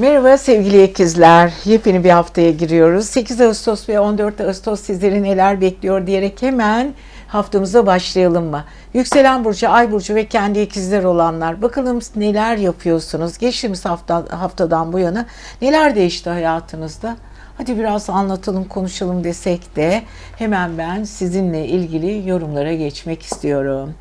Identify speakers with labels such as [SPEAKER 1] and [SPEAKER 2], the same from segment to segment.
[SPEAKER 1] Merhaba sevgili ikizler. Yepyeni bir haftaya giriyoruz. 8 Ağustos ve 14 Ağustos sizleri neler bekliyor diyerek hemen haftamıza başlayalım mı? Yükselen burcu, ay burcu ve kendi ikizler olanlar. Bakalım neler yapıyorsunuz? Geçtiğimiz hafta, haftadan bu yana neler değişti hayatınızda? Hadi biraz anlatalım, konuşalım desek de hemen ben sizinle ilgili yorumlara geçmek istiyorum.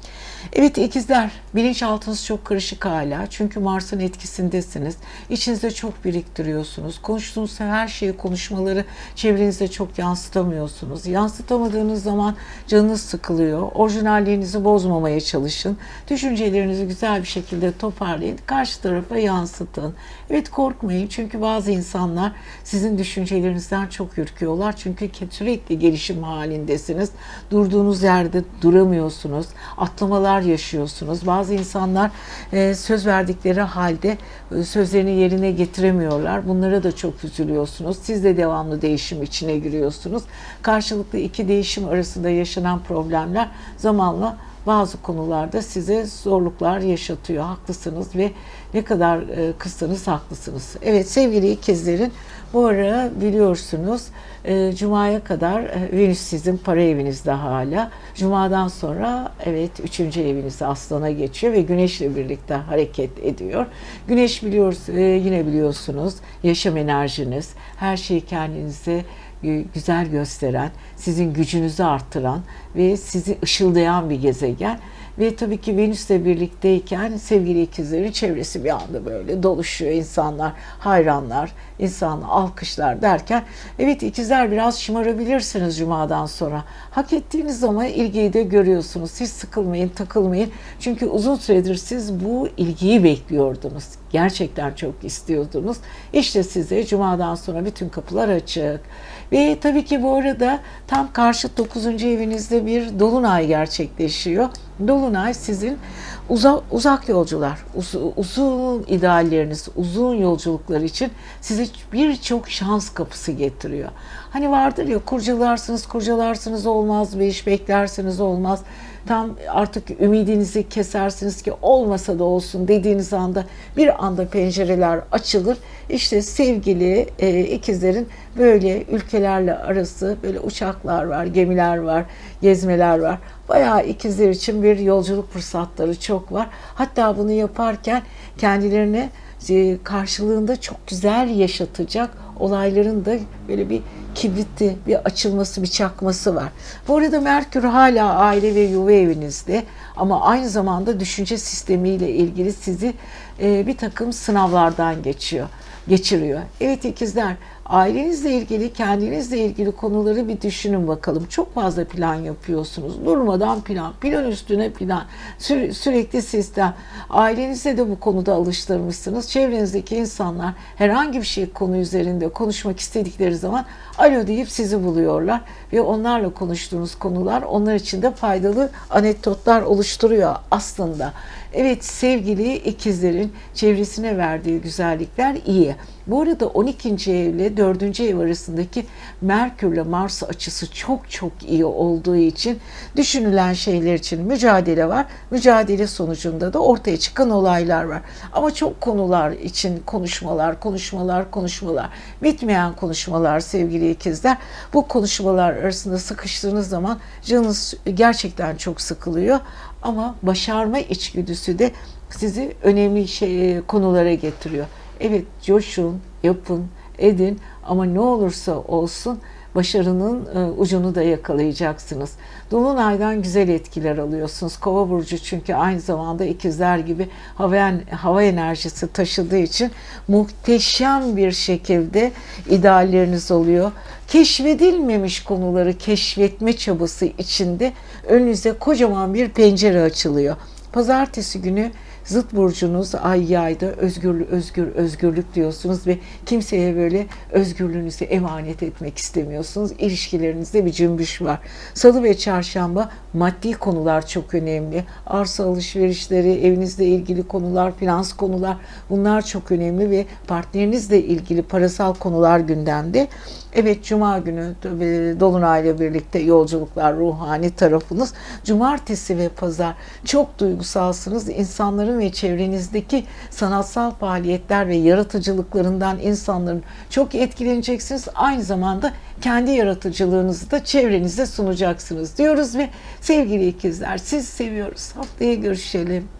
[SPEAKER 1] Evet ikizler, bilinçaltınız çok karışık hala. Çünkü Mars'ın etkisindesiniz. İçinizde çok biriktiriyorsunuz. Konuştuğunuz her şeyi, konuşmaları çevrenizde çok yansıtamıyorsunuz. Yansıtamadığınız zaman canınız sıkılıyor. Orijinalliğinizi bozmamaya çalışın. Düşüncelerinizi güzel bir şekilde toparlayın. Karşı tarafa yansıtın. Evet korkmayın çünkü bazı insanlar sizin düşüncelerinizden çok ürküyorlar. Çünkü sürekli gelişim halindesiniz. Durduğunuz yerde duramıyorsunuz. Atlamalar yaşıyorsunuz. Bazı insanlar e, söz verdikleri halde e, sözlerini yerine getiremiyorlar. Bunlara da çok üzülüyorsunuz. Siz de devamlı değişim içine giriyorsunuz. Karşılıklı iki değişim arasında yaşanan problemler zamanla bazı konularda size zorluklar yaşatıyor. Haklısınız ve ne kadar e, kızsanız haklısınız. Evet sevgili ikizlerin bu ara biliyorsunuz e, Cuma'ya kadar e, Venüs sizin para evinizde hala. Cuma'dan sonra evet üçüncü eviniz Aslan'a geçiyor ve Güneş'le birlikte hareket ediyor. Güneş biliyoruz e, yine biliyorsunuz yaşam enerjiniz, her şeyi kendinize e, güzel gösteren, sizin gücünüzü arttıran ve sizi ışıldayan bir gezegen. Ve tabii ki Venüs'le birlikteyken sevgili ikizlerin çevresi bir anda böyle doluşuyor. insanlar, hayranlar, insan alkışlar derken evet ikizler biraz şımarabilirsiniz cumadan sonra. Hak ettiğiniz zaman ilgiyi de görüyorsunuz. Hiç sıkılmayın, takılmayın. Çünkü uzun süredir siz bu ilgiyi bekliyordunuz. Gerçekten çok istiyordunuz. İşte size cumadan sonra bütün kapılar açık. Ve tabii ki bu arada tam karşı 9. evinizde bir dolunay gerçekleşiyor. Dolunay sizin uzak, uzak yolcular, uz, uzun idealleriniz, uzun yolculuklar için size birçok şans kapısı getiriyor. Hani vardır ya kurcalarsınız, kurcalarsınız olmaz, bir iş beklersiniz olmaz. Tam artık ümidinizi kesersiniz ki olmasa da olsun dediğiniz anda bir anda pencereler açılır. İşte sevgili e, ikizlerin böyle ülkelerle arası böyle uçaklar var, gemiler var, gezmeler var. Bayağı ikizler için bir yolculuk fırsatları çok var. Hatta bunu yaparken kendilerine karşılığında çok güzel yaşatacak olayların da böyle bir kibriti, bir açılması, bir çakması var. Bu arada Merkür hala aile ve yuva evinizde ama aynı zamanda düşünce sistemiyle ilgili sizi e, bir takım sınavlardan geçiyor, geçiriyor. Evet ikizler, ailenizle ilgili, kendinizle ilgili konuları bir düşünün bakalım. Çok fazla plan yapıyorsunuz. Durmadan plan, plan üstüne plan, Sü- sürekli sistem. Ailenize de bu konuda alıştırmışsınız. Çevrenizdeki insanlar herhangi bir şey konu üzerinde konuşmak istedikleri zaman alo deyip sizi buluyorlar ve onlarla konuştuğunuz konular onlar için de faydalı anekdotlar oluşturuyor aslında. Evet sevgili ikizlerin çevresine verdiği güzellikler iyi. Bu arada 12. evle 4. ev arasındaki Merkürle Mars açısı çok çok iyi olduğu için düşünülen şeyler için mücadele var. Mücadele sonucunda da ortaya çıkan olaylar var. Ama çok konular için konuşmalar, konuşmalar, konuşmalar. Bitmeyen konuşmalar sevgili ikizler. Bu konuşmalar arasında sıkıştığınız zaman canınız gerçekten çok sıkılıyor. Ama başarma içgüdüsü de sizi önemli şey, konulara getiriyor. Evet coşun, yapın, edin ama ne olursa olsun başarının e, ucunu da yakalayacaksınız. Dolunaydan güzel etkiler alıyorsunuz. Kova burcu çünkü aynı zamanda ikizler gibi hava, hava enerjisi taşıdığı için muhteşem bir şekilde idealleriniz oluyor. Keşfedilmemiş konuları keşfetme çabası içinde önünüze kocaman bir pencere açılıyor. Pazartesi günü zıt burcunuz ay yayda özgür özgür özgürlük diyorsunuz ve kimseye böyle özgürlüğünüzü emanet etmek istemiyorsunuz. İlişkilerinizde bir cümbüş var. Salı ve çarşamba maddi konular çok önemli. Arsa alışverişleri, evinizle ilgili konular, finans konular bunlar çok önemli ve partnerinizle ilgili parasal konular gündemde. Evet Cuma günü Dolunay'la birlikte yolculuklar, ruhani tarafınız. Cumartesi ve pazar çok duygusalsınız. İnsanların insanların ve çevrenizdeki sanatsal faaliyetler ve yaratıcılıklarından insanların çok etkileneceksiniz. Aynı zamanda kendi yaratıcılığınızı da çevrenize sunacaksınız diyoruz ve sevgili ikizler siz seviyoruz. Haftaya görüşelim.